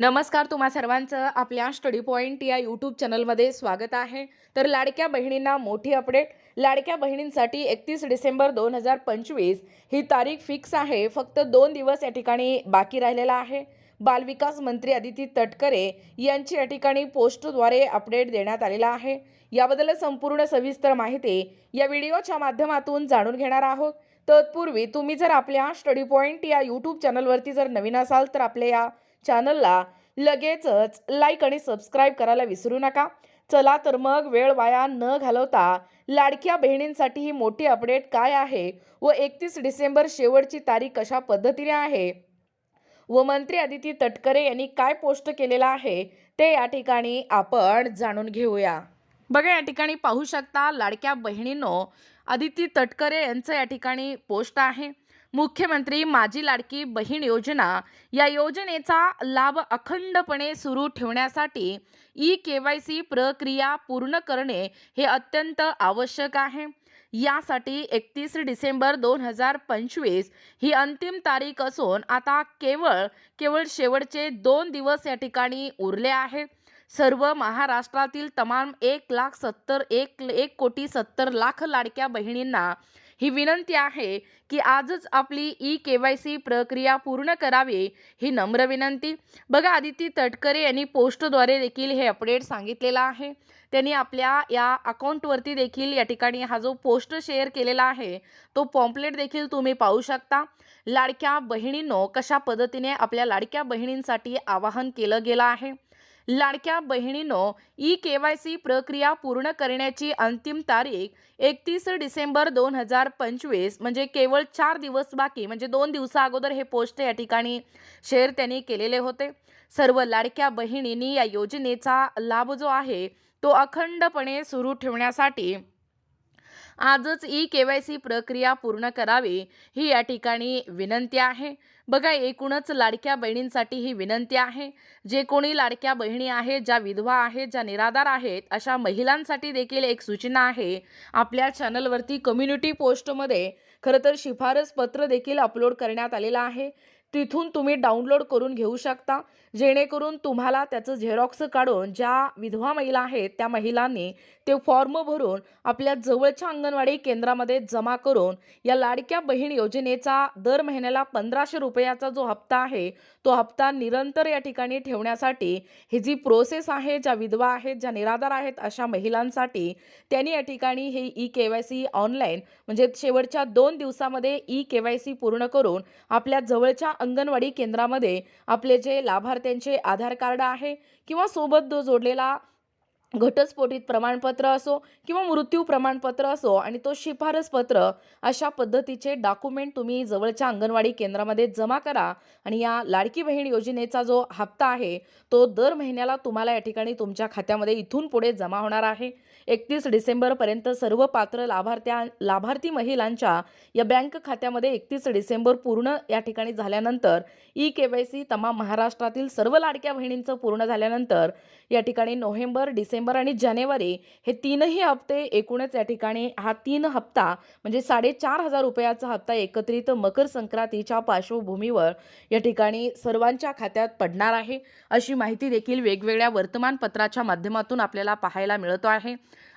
नमस्कार तुम्हा सर्वांचं आपल्या स्टडी पॉईंट या यूट्यूब चॅनलमध्ये स्वागत आहे. तर लाडक्या बहिणींना मोठी अपडेट. लाडक्या बहिणींसाठी एकतीस डिसेंबर दोन हजार पंचवीस ही तारीख फिक्स आहे. फक्त दोन दिवस या ठिकाणी बाकी राहिलेला आहे. बालविकास मंत्री अदिती तटकरे यांची या ठिकाणी पोस्टद्वारे अपडेट देण्यात आलेला आहे. याबद्दल संपूर्ण सविस्तर माहिती या व्हिडिओच्या माध्यमातून जाणून घेणार आहोत. तत्पूर्वी तुम्ही जर आपल्या स्टडी पॉईंट या यूट्यूब चॅनलवरती जर नवीन असाल तर आपल्या या चॅनलला लगेचच लाईक आणि सबस्क्राईब करायला विसरू नका. चला तर मग वेळ वाया न घालवता लाडक्या बहिणींसाठी ही मोठी अपडेट काय आहे व एकतीस डिसेंबर शेवटची तारीख कशा पद्धतीने आहे? व मंत्री आदिती तटकरे यांनी काय पोस्ट केलेलं आहे ते या ठिकाणी आपण जाणून घेऊया. बघा या ठिकाणी पाहू शकता लाडक्या बहिणींनो अदिती तटकरे यांचं या ठिकाणी पोस्ट आहे. मुख्यमंत्री माझी लाडकी बहीण योजना. या योजनेचा लाभ अखंडपणे सुरू ठेवण्यासाठी ई के वाय सी प्रक्रिया पूर्ण करणे हे अत्यंत आवश्यक आहे. यासाठी एकतीस डिसेंबर दोन हजार पंचवीस ही अंतिम तारीख असून आता केवळ केवळ शेवटचे दोन दिवस या ठिकाणी उरले आहेत. सर्व महाराष्ट्रातील तमाम एक लाख सत्तर एक एक कोटी सत्तर लाख लाडक्या बहिणींना ही विनंती आहे की आजच आपली ई के वाय सी प्रक्रिया पूर्ण करावी ही नम्र विनंती. बघा आदिती तटकरे यांनी पोस्टद्वारे देखील हे अपडेट सांगितलेलं आहे. त्यांनी आपल्या या अकाउंटवरती देखील या ठिकाणी हा जो पोस्ट शेअर केलेला आहे तो पॉम्पलेट देखील तुम्ही पाहू शकता. लाडक्या बहिणींनो कशा पद्धतीने आपल्या लाडक्या बहिणींसाठी आवाहन केलं गेलं आहे? लाडक्या बहिणींनो ई के वाय सी प्रक्रिया पूर्ण करण्याची अंतिम तारीख एकतीस डिसेंबर दोन हजार पंचवीस म्हणजे केवळ चार दिवस बाकी म्हणजे दोन दिवसा अगोदर हे पोस्ट या ठिकाणी शेअर त्यांनी केलेले होते. सर्व लाडक्या बहिणींनी या योजनेचा लाभ जो आहे तो अखंडपणे सुरू ठेवण्यासाठी आजच ई के वाय सी प्रक्रिया पूर्ण करावी ही या ठिकाणी विनंती आहे. बघा एकूणच लाडक्या बहिणींसाठी ही विनंती आहे. जे कोणी लाडक्या बहिणी आहेत ज्या विधवा आहेत ज्या निराधार आहेत अशा महिलांसाठी देखील एक सूचना आहे. आपल्या चॅनलवरती कम्युनिटी पोस्टमध्ये खरं तर शिफारस पत्र देखील अपलोड करण्यात आलेलं आहे. तिथून तुम्ही डाउनलोड करून घेऊ शकता. जेणेकरून तुम्हाला त्याचं झेरॉक्स काढून ज्या विधवा महिला आहेत त्या महिलांनी ते फॉर्म भरून आपल्या जवळच्या अंगणवाडी केंद्रामध्ये जमा करून या लाडक्या बहीण योजनेचा दर महिन्याला पंधराशे रुपयाचा जो हप्ता आहे तो हप्ता निरंतर या ठिकाणी ठेवण्यासाठी ही जी प्रोसेस आहे ज्या विधवा आहेत ज्या निराधार आहेत अशा महिलांसाठी त्यांनी या ठिकाणी हे E K Y C online म्हणजे शेवटच्या दोन दिवसामध्ये ई के वाय सी पूर्ण करून आपल्या जवळच्या अंगणवाडी केंद्रामध्ये आपले जे लाभार्थ्यांचे आधार कार्ड आहे किंवा सोबत जो जोडलेला घटस्फोटित प्रमाणपत्र असो किंवा मृत्यू प्रमाणपत्र असो आणि तो शिफारस पत्र अशा पद्धतीचे डॉक्युमेंट तुम्ही जवळच्या अंगणवाडी केंद्रामध्ये जमा करा आणि या लाडकी बहीण योजनेचा जो हप्ता आहे तो दर महिन्याला तुम्हाला या ठिकाणी तुमच्या खात्यामध्ये इथून पुढे जमा होणार आहे. एकतीस डिसेंबरपर्यंत सर्व पात्र लाभार्थ्या लाभार्थी महिलांच्या या बँक खात्यामध्ये एकतीस डिसेंबर पूर्ण या ठिकाणी झाल्यानंतर ई के वाय सी तमाम महाराष्ट्रातील सर्व लाडक्या बहिणींचं पूर्ण झाल्यानंतर या ठिकाणी नोव्हेंबर डिसेंबर आणि जानेवारी हे तीनही हप्ते एकूणच या ठिकाणी हा तीन हप्ता म्हणजे साडेचार हजार रुपयाचा हप्ता एकत्रित मकर संक्रांतीच्या पार्श्वभूमीवर या ठिकाणी सर्वांच्या खात्यात पडणार आहे. अशी माहिती देखील वेगवेगळ्या वर्तमानपत्राच्या माध्यमातून आपल्याला पाहायला मिळतो आहे.